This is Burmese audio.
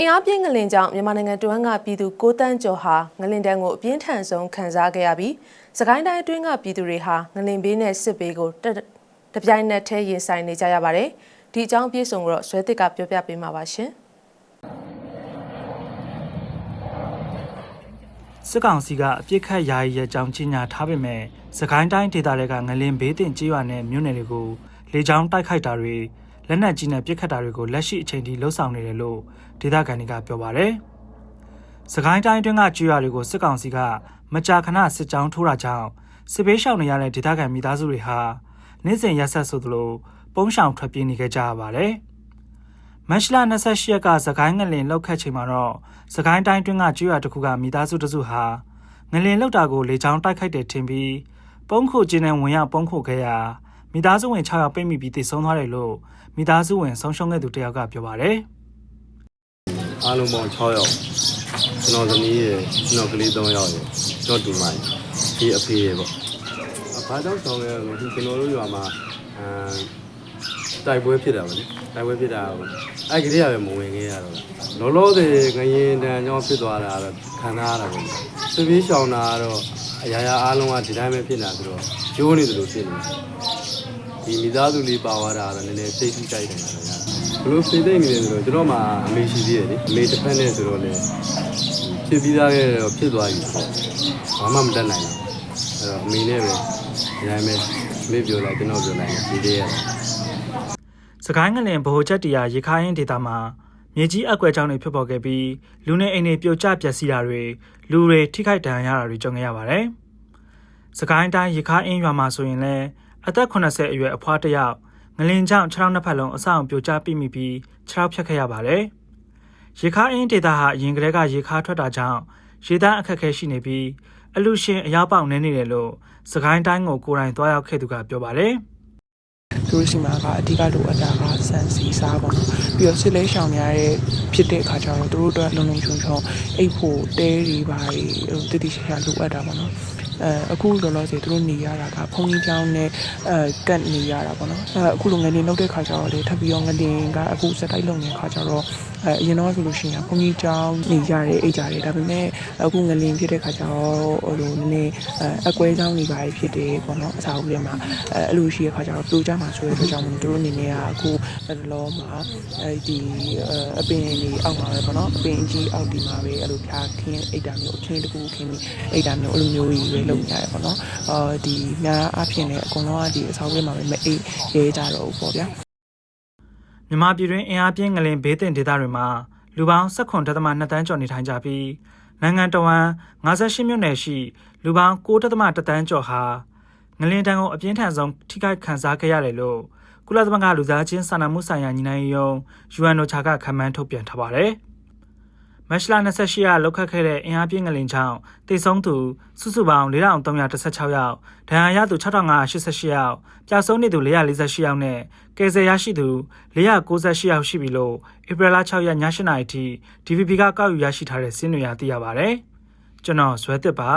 အင်အားပြင်းငလင်ကြောင့်မြန်မာနိုင်ငံတွင်းကပြည်သူ6တန်းကျော်ဟာငလင်တန်းကိုအပြင်းထန်ဆုံးခံစားခဲ့ရပြီးစကိုင်းတိုင်းအတွင်းကပြည်သူတွေဟာငလင်ဘေးနဲ့စစ်ဘေးကိုတတပြိုင်နက်တည်းရင်ဆိုင်နေကြရပါတယ်။ဒီအကြောင်းအပြည့်စုံကိုတော့ဇွဲတစ်ကပြောပြပေးမှာပါရှင်။စစ်ကောင်စီကအပြစ်ခတ်ယာယီရဲ့ကြောင်းကြီးညာထားပေမဲ့စကိုင်းတိုင်းဒေသတွေကငလင်ဘေးတင်ကြေးရွာနဲ့မြို့နယ်တွေကိုလေကြောင်းတိုက်ခိုက်တာတွေ လက်နက်ကြီးနဲ့ပစ်ခတ်တာတွေကိုလက်ရှိအချိန်ထိလှုံ့ဆော်နေတယ်လို့ဒေသခံတွေကပြောပါတယ်။စကိုင်းတိုင်းအတွင်းကကြေးရွာတွေကိုစစ်ကောင်စီကမကြာခဏစစ်ကြောင်းထိုးတာကြောင့်စစ်ဘေးရှောင်နေရတဲ့ဒေသခံမိသားစုတွေဟာနေ့စဉ်ရက်ဆက်ဆိုသလိုပုံးရှောင်ထွက်ပြေးနေကြကြရပါတယ်။မတ်လ28ရက်ကသခိုင်းငလင်လောက်ခတ်ချိန်မှာတော့သခိုင်းတိုင်းတွင်းကကျွော်တစ်ခုကမိသားစုတစ်စုဟာငလင်လောက်တာကိုလေချောင်းတိုက်ခိုက်တယ်ထင်ပြီးပုံခုကျင်းနဲ့ဝင်ရောက်ပုံခုခဲ့ရာ မိသားစုဝင်6ယောက်ပိတ်မိပြီးတည်ဆုံးသွားတယ်လို့မိသားစုဝင်ဆုံးရှုံးခဲ့သူတစ်ယောက်ကပြောပါတယ်အားလုံးပေါင်း6ယောက်ကျွန်တော်သမီးရယ်ကျွန်တော်ကလေး3ယောက်ရယ်ကျွန်တော်တူမရယ်ဒီအဖေရယ်ပေါ့အဘာကြောင့်ဆောင်လဲလို့ဒီကျွန်တော်တို့ရွာမှာအဲတိုက်ပွဲဖြစ်တာပါလေတိုက်ပွဲဖြစ်တာကိုအဲ့ကလေးကပဲမဝင်ခဲ့ရတော့လောလောဆယ်ငရင်တန်ကြောင့်ဖြစ်သွားတာတော့ခံစားရတာပေါ့သူပြေးရှောင်တာကတော့အရာရာအားလုံးကဒီတိုင်းပဲဖြစ်နေတာဆိုတော့ကျိုးနေသလိုဖြစ်နေ ဒီမိသားစုလေးပါသွားတာကတော့နည်းနည်းစိတ်ထိကြိုက်တယ်ကတော့ရတယ်ဘလို့စိတ်သိမ့်နေတယ်ဆိုတော့ကျွန်တော်မှအမေရှိသေးတယ်လေအမေတစ်ဖက်နဲ့ဆိုတော့လေဖြစ်ပြီးသားခဲ့တော့ဖြစ်သွားပြီပေါ့ဘာမှမတတ်နိုင်ဘူးအဲ့တော့အမေနဲ့ပဲဒီတိုင်းပဲမေ့ပြောလိုက်ကျွန်တော်ပြောလိုက်ဒီလေးရတယ်စကိုင်းငလင်ဗဟိုချက်တရားရေခိုင်းဒေသမှာမြေကြီးအကွက်ကြောင်းတွေဖြစ်ပေါ်ခဲ့ပြီးလူနေအိမ်တွေပြိုကျပျက်စီးတာတွေလူတွေထိခိုက်ဒဏ်ရာရတာတွေကြုံခဲ့ရပါတယ်။စကိုင်းတိုင်းရေခိုင်းရွာမှာဆိုရင်လည်း အသက်80အရွယ်အဖွားတစ်ယောက်ငလင်ကြောင့်ခြေထောက်နှစ်ဖက်လုံးအဆောင်ပြိုကျပိမိပြီးခြေထောက်ဖြတ်ခဲ့ရပါတယ်။ရေခိုင်းဒေသဟာအရင်ကတည်းကရေခါထွက်တာကြောင့်ရေသားအခက်အခဲရှိနေပြီးအလူရှင်အရောက်ပေါက်နေနေတယ်လို့စကိုင်းတိုင်းကိုကိုယ်တိုင်သွားရောက်ခဲ့သူကပြောပါတယ်။သူတို့စီမှာကအဓိကလိုအပ်တာကစံစီစားပေါ့နော်ပြီးတော့စစ်လဲရှောင်ရတဲ့ဖြစ်တဲ့အခါကျတော့သူတို့အတွက်လုံလုံချုံချုံအိတ်ဖို့တဲတွေပါတွေဟိုတတိချာချာလိုအပ်တာပေါ့နော် အဲအခုလောလောဆယ်သူတို့နေရတာကဖုန်ကြီးချောင်းနဲ့အဲကတ်နေရတာပေါ့နော်အဲအခုလိုငလင်လောက်တဲ့ခါကျတော့လေထပ်ပြီးတော့ငလင်ကအခုစက်တိုက်လုံနေတဲ့ခါကျတော့အဲအရင်တော့ဆိုလို့ရှိရင်ဖုန်ကြီးချောင်းနေရတဲ့အိတ်ကြတယ်ဒါပေမဲ့အခုငလင်ဖြစ်တဲ့ခါကျတော့ဟိုလိုနည်းနည်းအဲအကွဲချောင်းတွေပါဖြစ်တယ်ပေါ့နော်အစာအုပ်တွေမှာအဲအဲ့လိုရှိတဲ့ခါကျတော့ပြိုကျမှာဆိုတဲ့အတွက်ကြောင့်မလို့သူတို့အနေနဲ့ကအခုလက်လောမှာအဲဒီအပင်တွေအောက်မှာပဲပေါ့နော်အပင်ကြီးအောက်ဒီမှာပဲအဲ့လိုဖြာခင်းအိတ်တာမျိုးအခင်းတစ်ခုခင်းပြီးအိတ်တာမျိုးအဲ့လိုမျိုးကြီးပဲလုပ်နေရတယ်ပေါ့နော်အာဒီညာအဖြစ်နဲ့အကုန်လုံးကဒီအဆောက်အဦမှာပဲမအိတ်ရဲကြတော့ဘူးပေါ့ဗျာ မြန်မာပြည်တွင်းအင်အားပြင်းငလင်ဘေးတင်ဒေသတွေမှာလူပေါင်း19.2တန်းကျော်နေထိုင်ကြပြီးနိုင်ငံတော်ဝန်58မြို့နယ်ရှိလူပေါင်း9.1တန်းကျော်ဟာငလင်တန်းကိုအပြင်းထန်ဆုံးထိခိုက်ခံစားခဲ့ရတယ်လို့ကုလသမဂ္ဂလူသားချင်းစာနာမှုဆိုင်ရာညီနိုင်ရုံး UNOCHA ကခန့်မှန်းထုတ်ပြန်ထားပါတယ်။ မတ်လ28ရက်လောက်ခတ်ခဲ့တဲ့အင်အားပြင်းငလင်ကြောင့်တိတ်ဆုံးသူစုစုပေါင်း4316ယောက်ဒဏ်ရာရသူ6588ယောက်ပျောက်ဆုံးနေသူ448ယောက်နဲ့ကယ်ဆယ်ရရှိသူ498ယောက်ရှိပြီလို့ဧပြီလ6ရက်ည8:00နာရီထိ DVB ကကောက်ယူရရှိထားတဲ့စင်းတွေအရသိရပါဗျ။ကျွန်တော်ဇွဲတစ်ပါ